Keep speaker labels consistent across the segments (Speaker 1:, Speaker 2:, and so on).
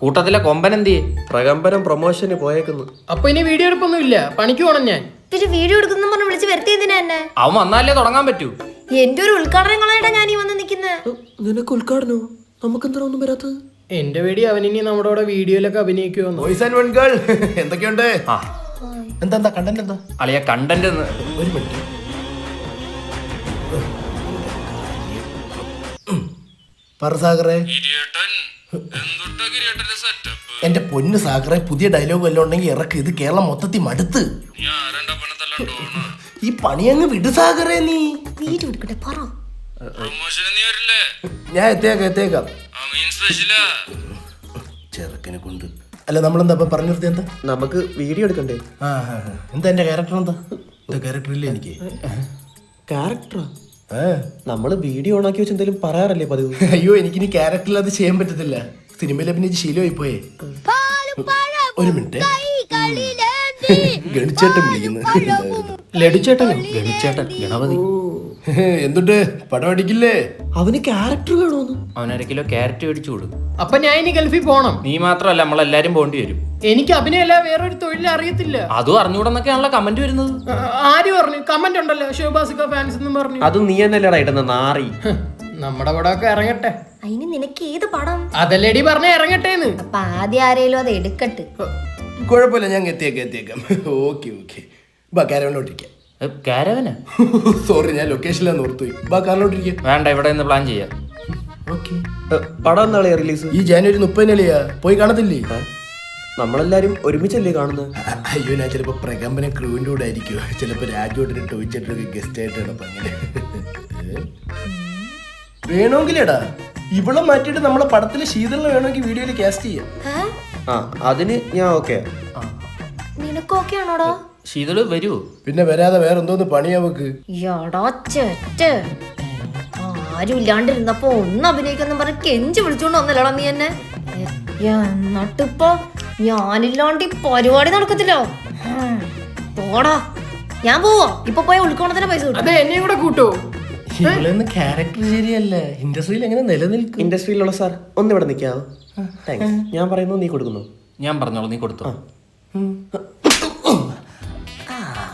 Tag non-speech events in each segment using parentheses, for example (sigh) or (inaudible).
Speaker 1: കൂട്ടത്തിലെ കൊമ്പൻ എന്തിയെ
Speaker 2: പ്രകമ്പനം പ്രൊമോഷന് പോയേക്കുന്നു.
Speaker 3: അപ്പൊ ഇനി വീഡിയോ എടുപ്പൊന്നും ഇല്ല പണിക്ക് പോണം ഞാൻ.
Speaker 4: ഇത്തിരി വീഡിയോ എടുക്കുന്ന പറഞ്ഞ് വിളിച്ച് വരുത്തിയതിനാ എന്നെ?
Speaker 1: അവൻ വന്നാലേ തുടങ്ങാൻ പറ്റൂ.
Speaker 4: എന്റെ ഒരു ഉദ്ഘാടനങ്ങളായിട്ടാ ഞാൻ ഈ വന്ന് നിക്കുന്നത്
Speaker 2: നിനക്ക് ഉദ്ഘാടനോ നമുക്കെന്താ ഒന്നും വരാത്തത്?
Speaker 3: എന്റെ പേടി അവനിനി നമ്മുടെ കൂടെ വീഡിയോയിലൊക്കെ അഭിനയിക്കുവോ
Speaker 5: ബോയ്സ് ആൻഡ് വൺ ഗേൾ എന്തൊക്കെയുണ്ട്?
Speaker 1: ആ.
Speaker 5: എന്താ എന്താ കണ്ടന്റ് എന്താ?
Speaker 1: അളിയ കണ്ടന്റ്
Speaker 5: ഒരു മിനിറ്റ്. പറ സാഗറേ. എന്റെ പൊന്ന് സാഗറെ പുതിയ ഡയലോഗ് വല്ലതും ഉണ്ടെങ്കിൽ ഇറക്ക്. ഇത് കേരളം മൊത്തത്തിൽ മടുത്ത്. ഈ പണി അങ്ങ് വിട് സാഗറേ നീ. ഞാൻ എത്തേക്കാം എത്തേക്കാം ചെറുക്കനെ കൊണ്ട്. അല്ല നമ്മളെന്താ ഇപ്പൊ പറഞ്ഞു നിർത്തി എന്താ?
Speaker 2: നമുക്ക് വീഡിയോ എടുക്കണ്ടേ.
Speaker 5: എന്താ എന്റെ ക്യാരക്ടർ എന്താ? എന്റെ ക്യാരക്ടർ ഇല്ല എനിക്ക്?
Speaker 2: ക്യാരക്ടറാ
Speaker 5: ആ.
Speaker 2: നമ്മൾ വീഡിയോ ഓണാക്കി വെച്ച് എന്തെങ്കിലും പറയാറല്ലേ പതിവ്?
Speaker 5: അയ്യോ എനിക്ക് എനിക്കിനി ക്യാരക്ടറിൽ അത് ചെയ്യാൻ പറ്റത്തില്ല. സിനിമയിൽ അഭിനയിച്ച് ശീലമായി പോയേ ഒരു മിനിറ്റ്. ഗണിച്ചേട്ടൻ വിളിക്കുന്നു.
Speaker 3: ലഡുചേട്ടനോ?
Speaker 1: ഗണിച്ചേട്ടൻ. ഗണപതി (laughs)
Speaker 5: എന്തുട്ട് പടം അടിക്കില്ലേ?
Speaker 2: അവന് ക്യാരക്ടർ വേണോന്ന്?
Speaker 1: അവനര കിലോ ക്യാരറ്റ് മേടിച്ചു കൊടു
Speaker 3: അപ്പൊ ഞാൻ ഇനി ഗൾഫിൽ പോണം.
Speaker 1: നീ മാത്രമല്ല നമ്മളെല്ലാരും പോണ്ടി വരും.
Speaker 3: എനിക്ക് അഭിനയല്ല വേറൊരു തൊഴിൽ അറിയത്തില്ല.
Speaker 1: അതും അറിഞ്ഞൂടെന്നൊക്കെയാണല്ലോ കമന്റ് വരുന്നത്.
Speaker 3: ആ, ആര് പറഞ്ഞു കമന്റ് ഉണ്ടല്ലോ ശിവബാസിക്ക ഫാൻസ് എന്ന് പറഞ്ഞു.
Speaker 2: അത് നീ എന്നല്ലേടാ ഇടുന്ന നാറി.
Speaker 3: നമ്മുടെ പടമൊക്കെ ഇറങ്ങട്ടെ.
Speaker 4: അതിന് നിനക്ക് ഏത് പടം?
Speaker 3: അതല്ലേടി പറഞ്ഞ ഇറങ്ങട്ടേന്ന്.
Speaker 4: അപ്പൊ ആദ്യം ആരേലും അത് എടുക്കട്ട്.
Speaker 5: കുഴപ്പമില്ല ഞാൻ എത്തിയേക്കാം എത്തിയേക്കാം ഓക്കെ (laughs) ഓക്കെ. ബാ കാരവനോട്ടിരിക്കാം
Speaker 1: ഏ, കാരവനാ?
Speaker 5: സോറി (laughs) ഞാൻ ലൊക്കേഷനിലാണ് ഓർത്തുപോയി. ബാ കാറിലോട്ടിരിക്കാം.
Speaker 1: വേണ്ട ഇവിടെ നിന്ന് പ്ലാൻ ചെയ്യാം.
Speaker 5: ഓക്കെ
Speaker 2: പടം എന്നാളെ റിലീസ്
Speaker 5: ഈ ജാനുവരി മുപ്പതിനല്ലയാ പോയി കാണത്തില്ലേ?
Speaker 2: നമ്മളെല്ലാരും ഒരുമിച്ചല്ലേ കാണുന്നത്?
Speaker 5: അയ്യോ ഞാൻ ചിലപ്പോ പ്രകമ്പന ക്രൂവിന്റെ കൂടെ ആയിരിക്കും. ചിലപ്പോ രാജുവേട്ടനും ടോയിച്ചേട്ടനൊക്കെ ഗസ്റ്റ് ആയിട്ടാണ് അപ്പൊ അങ്ങനെ. വേണമെങ്കിലേടാ ഇവളെ മാറ്റിയിട്ട് നമ്മളെ പടത്തിൽ ശീതളിനെ വേണമെങ്കിൽ വീഡിയോയിൽ കാസ്റ്റ് ചെയ്യാം.
Speaker 2: ആ അതിന് ഞാൻ ഓക്കെ
Speaker 4: നിനക്കൊക്കെ ആണോടാ?
Speaker 1: ശീതൾ വരൂ.
Speaker 5: പിന്നെ വരാതെ വേറെ എന്തോന്ന്
Speaker 4: പണിയാവക്ക് ആരും ഇല്ലാണ്ടിരുന്നപ്പോ ഒന്ന് അഭിനയിക്കുന്ന പറഞ്ഞ് കെഞ്ചി വിളിച്ചോണ്ട് വന്നല്ലോടാ നീ എന്നെ. എന്നിട്ടിപ്പോ ഞാനില്ലാണ്ട് ഈ പരിപാടി നടക്കത്തില്ലോ. പോടാ. ഞാൻ പോവാ. ഇപ്പൊ പോയ ഉൾക്കോണത്തിന്റെ പൈസ കിട്ടും.
Speaker 3: അതെ എന്നെയും കൂടെ കൂട്ടോ.
Speaker 5: ഇവളൊന്നും ക്യാരക്ടർ ശരിയല്ല? ഇൻഡസ്ട്രിയിൽ എങ്ങനെ നിലനിൽക്കും?
Speaker 2: ഇൻഡസ്ട്രിയിലുള്ള സാർ ഒന്ന് ഇവിടെ നിൽക്കാവോ താങ്ക്സ് ഞാൻ പറയുന്നു നീ കൊടുക്കുന്നു.
Speaker 1: ഞാൻ പറഞ്ഞോളൂ നീ കൊടുത്തോ.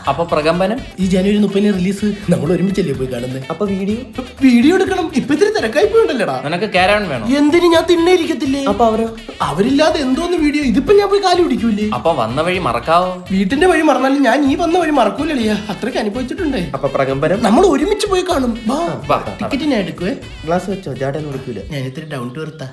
Speaker 1: അപ്പൊ പ്രകമ്പനം?
Speaker 5: ഈ ജനുവരി മുപ്പതിന് റിലീസ് നമ്മൾ ഒരുമിച്ചല്ലേ പോയി കാണുന്നത്
Speaker 2: അപ്പൊ വീഡിയോ?
Speaker 5: വീഡിയോ എടുക്കണം. ഇപ്പൊ ഇത്തിരി തിരക്കായി പോയിണ്ടല്ലേടാ.
Speaker 1: നിനക്ക് കാരവൻ വേണം?
Speaker 5: എന്തിനു ഞാൻ തിന്നേരിക്കത്തില്ലേ
Speaker 2: അപ്പൊ അവർ?
Speaker 5: അവരില്ലാതെ എന്തോന്ന് വീഡിയോ? ഇതിപ്പോ ഞാൻ പോയി കാലി പിടിക്കൂലേ
Speaker 1: അപ്പൊ വന്ന വഴി മറക്കാവോ?
Speaker 5: വീട്ടിന്റെ വഴി മറന്നാലും ഞാൻ ഈ വന്ന വഴി മറക്കൂലേ അത്രയ്ക്ക് അനുഭവിച്ചിട്ടുണ്ടേ.
Speaker 2: അപ്പൊ പ്രകമ്പനം?
Speaker 5: നമ്മൾ ഒരുമിച്ച് പോയി കാണും. ടിക്കറ്റ് ഞാൻ എടുക്കുവേ.
Speaker 2: ഗ്ലാസ് വെച്ചോ? ജാടൻ വിളിക്കൂല?
Speaker 5: ഞാൻ ഇത്തിരി ഡൗൺ ടു എർത്താ